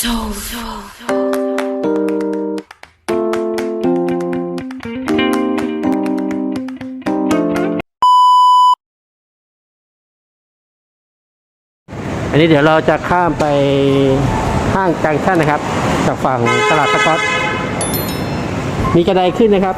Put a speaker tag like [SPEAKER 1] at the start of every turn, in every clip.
[SPEAKER 1] soul. soul.
[SPEAKER 2] อันนี้เดี๋ยวเราจะข้ามไปห้างจังชั่นนะครับ จากฝั่งตลาดสกอต มีกระไดขึ้นนะครับ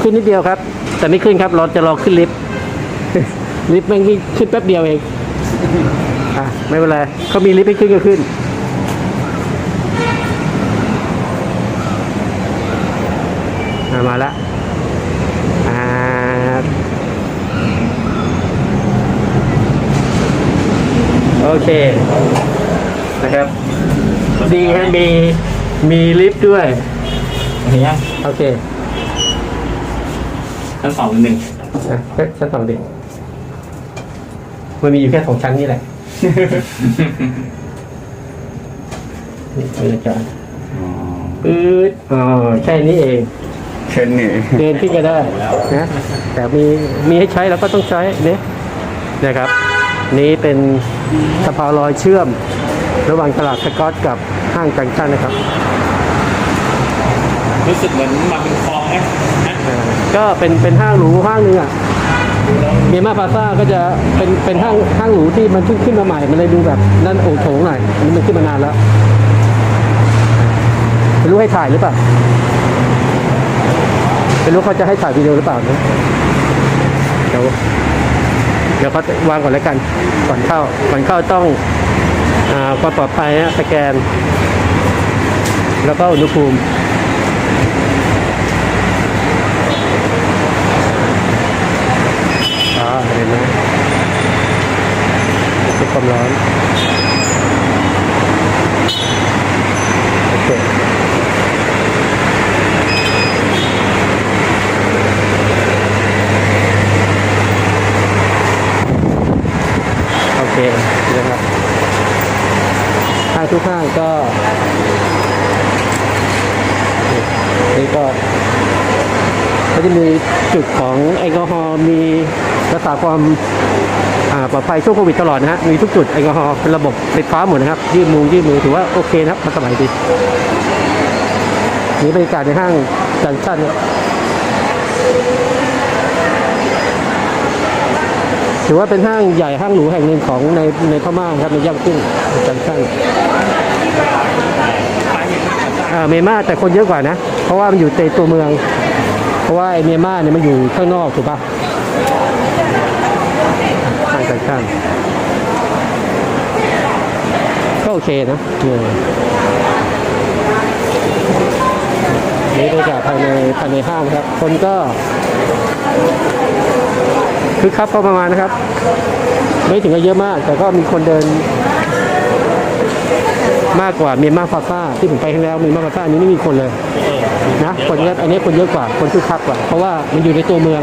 [SPEAKER 2] ขึ้นนิดเดียวครับ แต่ไม่ขึ้นครับ เราจะรอขึ้นลิฟต์ ลิฟต์แม่งขึ้นแป๊บเดียวเอง อะ ไม่เป็นไรเขามีลิฟต์ให้ขึ้นก็ขึ้น อะ มาละอ่าโอเค นะครับ ดีฮะมี มีลิฟต์ด้วย
[SPEAKER 3] เห็นยัง
[SPEAKER 2] โอเค
[SPEAKER 3] ชั้นสองหรือหนึ่ง
[SPEAKER 2] นะเฮ้ยชั้นสองดิมันมีอยู่แค่สองชั้นนี่แหละ นี่บรรยากาศปื๊ดอ๋อแค่นี้เอง
[SPEAKER 4] เช่นนี่
[SPEAKER 2] เดินขึ้นก็ได้นะแต่มีมีให้ใช้เราก็ต้องใช้เนี่ยนะครับ นี้เป็นสะพานลอยเชื่อม ระหว่างตลาดสกอตกับห้างจังชั่นนะครับ
[SPEAKER 3] รู้สึกเหมือนมาเป็นคลองไหมนะ
[SPEAKER 2] อ่าก็เป็นเป็นห้างหรูห้างหนึงอะเมียมาพาซ่าก็จะเป็นเป็นห้างห้างหรูที่มันเพิ่งขึ้นมาใหม่ มันเลยดูแบบนั่นโอโถงหน่อยอันนี้มันขึ้นมานานแล้วไม่รู้ให้ถ่ายหรือเปล่า ไม่รู้เขาจะให้ถ่ายวิดีโอหรือเปล่านะเดี๋ยวเดี๋ยวเขาวางก่อนแล้วกัน ก่อนเข้า ก่อนเข้าต้องอ่าความปลอดภัยนะสแกน แล้วก็อุณหภูมิ อ่าเห็นไหมคือความร้อนโอเคโอเคนะครับห้างทุ ก็นี่ก็ก็จะมีจุดของแอลกอฮอล์มีรักษาความปลอดภัยช่วงโควิดตลอดนะฮะมีทุกจุดแอลกอฮอล์เป็นระบบไฟฟ้าหมดนะครับยืดมือยืดมือถือว่าโอเคนะครับมันสมัยดีนี่บรรยากาศในห้างจังชั่นเนี่ยถือว่าเป็นห้างใหญ่ห้างหรูแห่งหนึ่งของในในพม่าครับในย่างกุ้งจังชั่นอ่า เมียนมาแต่คนเยอะกว่านะ เพราะว่ามันอยู่ในตัวเมือง เพราะว่าเมียนมาเนี่ยมันอยู่ข้างนอกถูกปะข้างกันข้างก็โอเคนะนี่บรรยากาศภายในภายในห้างครับ คนก็คือคับพอประมาณนะครับ ไม่ถึงกับเยอะมาก แต่ก็มีคนเดิน มากกว่าเมียนมาฟาซ่าที่ผมไปครั้งแล้วเมียนมาฟาซ่าอันนี้ไม่มีคนเลยนะคนเยอะอันนี้คนเยอะกว่าคนคึกคักกว่าเพราะว่ามันอยู่ในตัวเมือง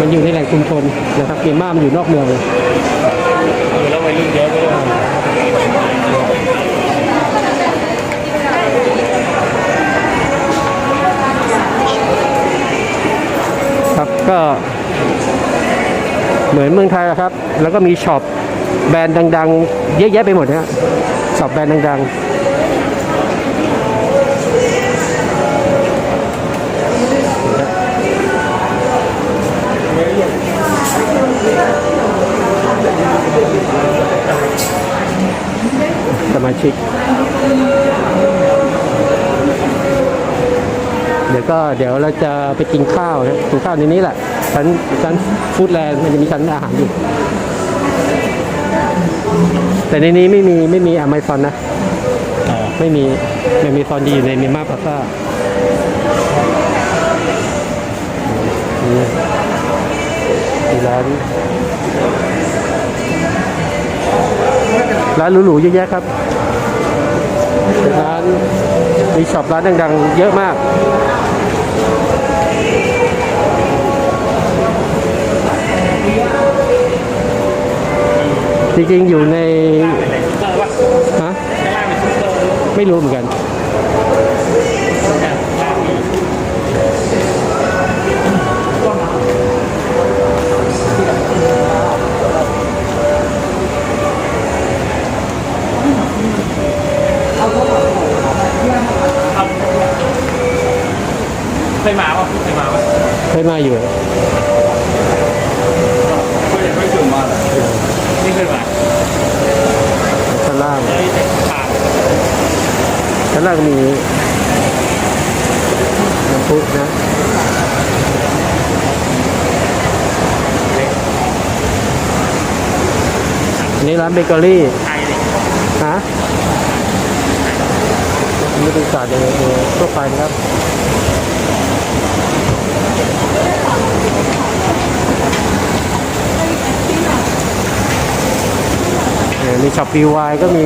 [SPEAKER 2] มันอยู่ในแหล่งชุมชนนะครับเมียนมามันอยู่นอกเมืองเลย
[SPEAKER 3] เออแล้ววัยรุ่นเยอะด้วย
[SPEAKER 2] ครับก็เหมือนเมืองไทยอะครับ แล้วก็มีช็อปแบรนด์ดัง ๆ เยอะแยะไปหมดนะ ฮะช็อปแบรนด์ดังๆ สมาชิก เดี๋ยวก็เดี๋ยวเราจะไปกินข้าวนะกินข้าวในนี้แหละชั้นชั้นฟู้ดแลนด์มันจะมีชั้นอาหารอยู่ แต่ในนี้ไม่มีไม่มีอเมซอนนะ
[SPEAKER 3] อ่า
[SPEAKER 2] ไม่มีไม่มีซอนดีอยู่ในเมียนมาพาซ่านี่มีร้านร้านหรูๆเยอะแยะครับเป็นร้านมีช็อปร้านดังๆ เยอะมากจริงๆอยู่ใน
[SPEAKER 3] เจอปะ
[SPEAKER 2] ฮะไม่รู้เหมือนกัน
[SPEAKER 3] เคยมาป่ะเคยมาป่ะ
[SPEAKER 2] เคยมาอยู่า
[SPEAKER 3] น
[SPEAKER 2] ล่างมีน้ำพุนะอันนี้ร้านเบเกอรี่ฮะนี่เป็นศาสตร์ในทั่วไปนะครับมีช็อปปีวายก็มี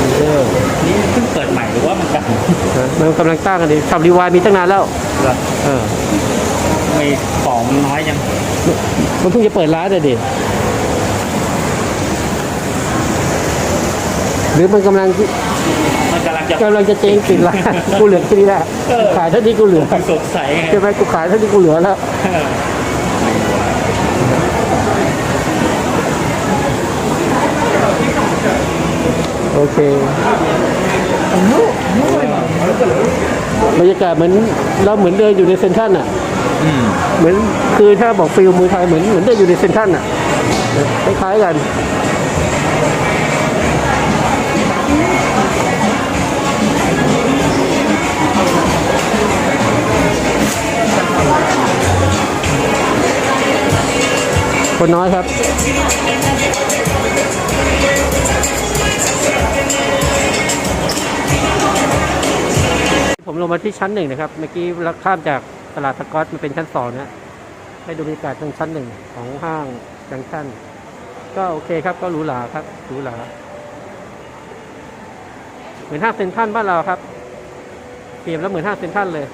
[SPEAKER 2] มีเด้อ
[SPEAKER 3] นี่เพิ่งเปิดใหม่หรือว่ามันกัน
[SPEAKER 2] นะมันกำลังตั้งกันดิช็อปรีวายมีตั้งนานแล้ว
[SPEAKER 3] เหรอ
[SPEAKER 2] เออ
[SPEAKER 3] มีของมันน้อยยัง
[SPEAKER 2] มันเพิ่งจะเปิดร้านเลยดิหรือมันกำลัง
[SPEAKER 3] มันกำลังจะ
[SPEAKER 2] กำลังจะเจ๊งปิดร้านกูเหลือแค่นี้แหละ
[SPEAKER 3] เออ
[SPEAKER 2] ขายเท่านี้กูเหลือ
[SPEAKER 3] สดใสไง
[SPEAKER 2] ใช่ไหมกูขายเท่านี้กูเหลือแล้ว
[SPEAKER 3] เออ
[SPEAKER 2] โอเคบรรยากาศเหมือนเราเหมือนเดินอยู่ในเซ็นทรัลอะ
[SPEAKER 3] อืม
[SPEAKER 2] เหมือนคือถ้าบอกฟิลมือไทยเหมือนเหมือนเดินอยู่ในเซ็นทรัลอะคล้ายๆกันคนน้อยครับ ลงมาที่ชั้นหนึ่งนะครับ เมื่อกี้เราข้ามจากตลาดสกอตมาเป็นชั้นสองนะให้ดูบรรยากาศตรงชั้นหนึ่งของห้างจังชั่นก็โอเคครับก็หรูหราครับหรูหราเหมือนห้างเซ็นทรัลบ้านเราครับเปรียบแล้วเหมือนห้างเซ็นทรัลเลย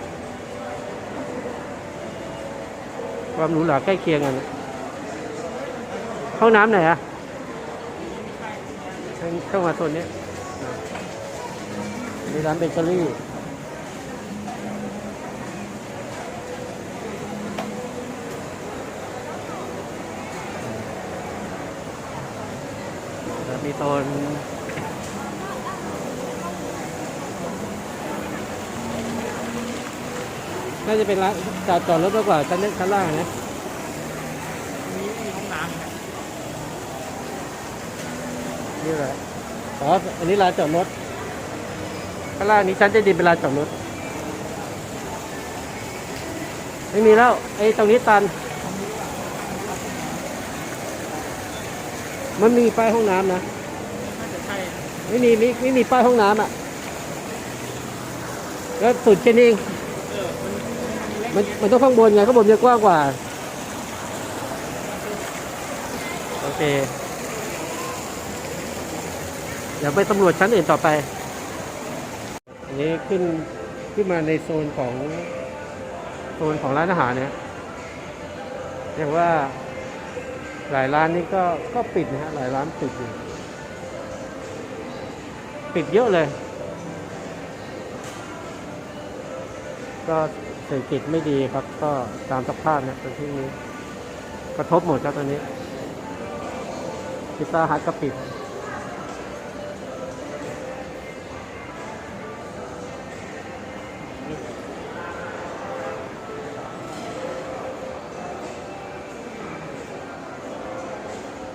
[SPEAKER 2] ความหรูหราใกล้เคียงกันห้องน้ำไหนอะเข้ามาโซนนี้มีร้านเบเกอรี่ แล้วมีโซนน่าจะเป็นร้านจอดจอดรถมากกว่าชั้นชั้นล่างนะ
[SPEAKER 3] มีมีห้องน้ำนะ
[SPEAKER 2] นี่แหละอ๋ออันนี้ร้านจอดรถข้างล่างนี้ชั้นใต้ดินเป็นร้านจอดรถ ไม่มีแล้ว ไอ้ตรงนี้ตัน มันมีป้ายห้องน้ำนะ ไม่มีไม่ไม่มีป้ายห้องน้ำอะแล้วสุดแค่นี้เอง
[SPEAKER 3] มัน
[SPEAKER 2] มันมันต้องข้างบนไงข้างบนจะกว้างกว่า โอเค เดี๋ยวไปสำรวจชั้นอื่นต่อไป อันนี้ขึ้นขึ้นมาในโซนของโซนของร้านอาหารเนี่ยเรียกว่าหลายร้านนี่ก็ก็ปิดนะฮะหลายร้านปิดอยู่ ปิดเยอะเลย ก็เศรษฐกิจไม่ดีครับ ก็ตามสภาพนะตอนที่นี้กระทบหมดครับตอนนี้พิซซ่าฮัทก็ปิด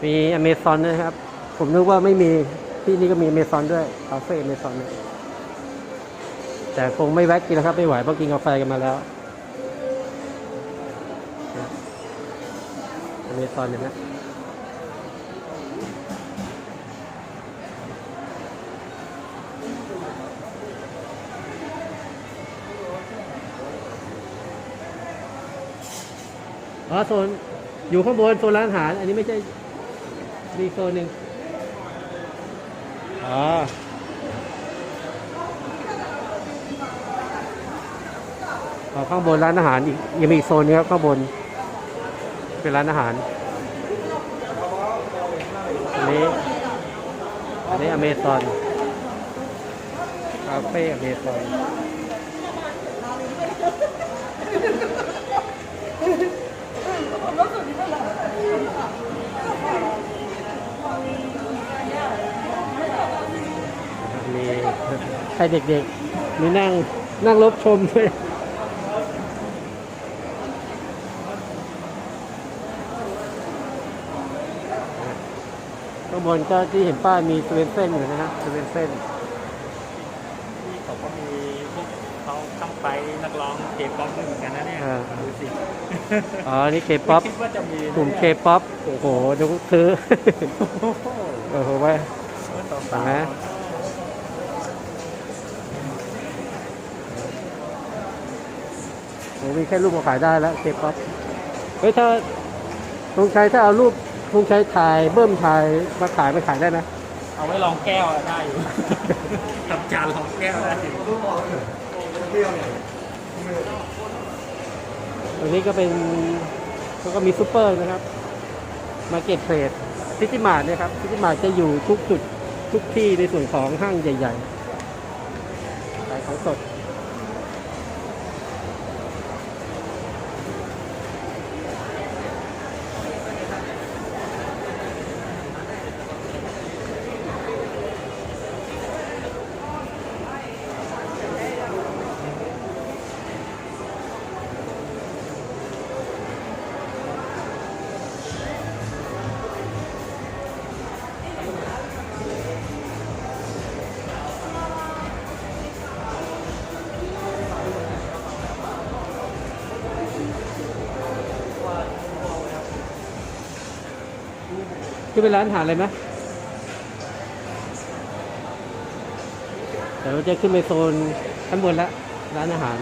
[SPEAKER 2] มีอเมซอนนะครับ ผมนึกว่าไม่มี ที่นี่ก็มีเมซอนด้วยคาเฟ่เมซอนเนี่ยแต่คงไม่แวะกินแล้วครับ ไม่ไหวเพราะกินกาแฟกันมาแล้วเมซอนเนี่ยนะอ๋อโซนอยู่ข้างบนโซนร้านอาหาร อันนี้ไม่ใช่มีโซนหนึ่ง อ๋อข้างบนร้านอาหารอีกยังมีอีกโซนนี้ครับข้างบน เป็นร้านอาหารอันนี้อันนี้อเมซอนคาเฟ่อเมซอน มีให้เด็กๆมีนั่งนั่งรบชมด้วยข้างบนก็ที่เห็นป้ายมีสเวนเซ่นอยู่นะฮะสเวนเซ่น
[SPEAKER 3] ที่เขาก็มีพวกเขาทำไปนักร้องเกมป๊อปด้วยเหมือนกันนะเนี่ยดูสิ
[SPEAKER 2] อ๋อ นี่เคป๊อป
[SPEAKER 3] ไม่คิดว่าจะมี
[SPEAKER 2] กลุ่มเคป๊อปโอ้โหดูซื้อ
[SPEAKER 3] โอ้โห
[SPEAKER 2] โอ้โหว่า
[SPEAKER 3] ต่อ
[SPEAKER 2] เห็
[SPEAKER 3] สาน
[SPEAKER 2] ไหม
[SPEAKER 3] ว
[SPEAKER 2] โอ้มีแค่รูปมาขายได้แล้วเคป๊อปเฮ้ยถ้าลุงชัยถ้าเอารูปลุงชัยถ่ายเบิ้มถ่ายมาขายมาขายได้ไหม
[SPEAKER 3] เอาไว้ลองแก้วอะได้อยู่ ทำจานลองแก้วได้อยู่
[SPEAKER 2] ตรงนี้ก็เป็นแล้วก็มีซูเปอร์นะครับ มาเก็ตเทรดซิตี้มาร์ทเนี่ยครับซิตี้มาร์ทจะอยู่ทุกจุดทุกที่ในส่วนของห้างใหญ่ๆขายของสด ขึ้นไปร้านอาหารเลยไหมเดี๋ยวเราจะขึ้นไปโซนข้างบนแล้วร้านอาหาร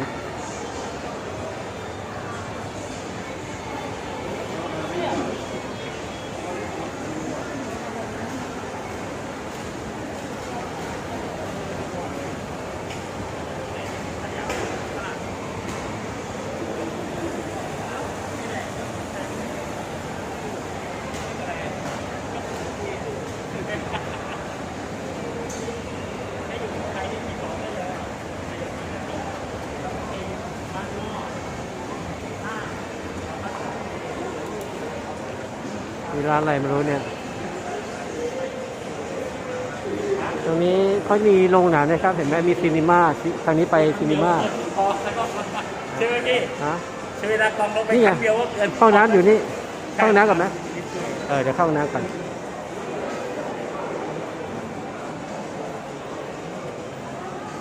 [SPEAKER 2] มีร้านอะไรไม่รู้เนี่ย ตรงนี้เขามีโรงหนังนะครับ เห็นไหมมีซีนีมาทางนี้ไปซีนีมา
[SPEAKER 3] พอแล้วก็ใช่ไหมพี่
[SPEAKER 2] ฮะ
[SPEAKER 3] ใช้เวลากองลงไป
[SPEAKER 2] นี่ไง
[SPEAKER 3] ครั้งเดียวก็เกิน
[SPEAKER 2] เข้าน้ำอยู่นี่ เข้าห้องน้ำก่อนไหมเออเดี๋ยวเข้าห้องน้ำก่อน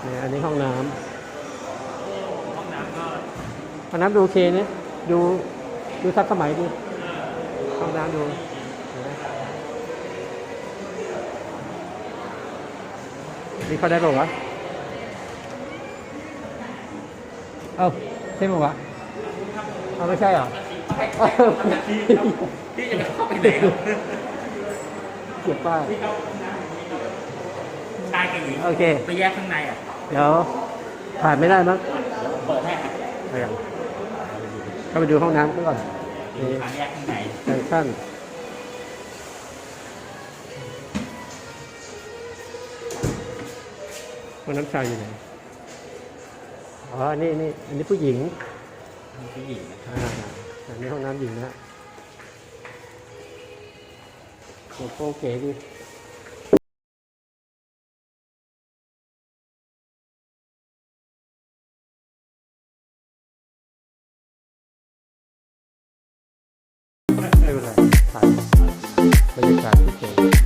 [SPEAKER 2] เนี่ยอันนี้ห้องน้ำ
[SPEAKER 3] ห้องน้ำก็
[SPEAKER 2] ห้องน้ำดูโอเคเนี่ยดูดูทักสมัยดีห้องน้ำดูเห็นไหม นี่เขาได้ป่าวะเอ้าใช่ป่าวะเอาไม่ใช่เหรอเอ้า
[SPEAKER 3] ที่จะเข้าไปไหนครับ
[SPEAKER 2] เก็บป้าย
[SPEAKER 3] ชายกับหญิง
[SPEAKER 2] โอเค
[SPEAKER 3] ไปแยกข้างในอะ
[SPEAKER 2] เดี๋ยว ผ่านไม่ได้มั้ง
[SPEAKER 3] เปิดให้ครับ
[SPEAKER 2] เอาอย่างเข้าไปดูห้องน้ำก่อนนี่
[SPEAKER 3] ทางแยกข้างใน
[SPEAKER 2] จังชั่น ห้องน้ำชายอยู่ไหนอ๋อ นี่นี่อันนี้ผู้หญิง
[SPEAKER 3] ผู้หญิงนะ
[SPEAKER 2] อ่าอันนี้ห้องน้ำหญิงนะฮะโลโก้เก๋ดีไม่เป็นไรถ่ายบรรยากาศที่เก๋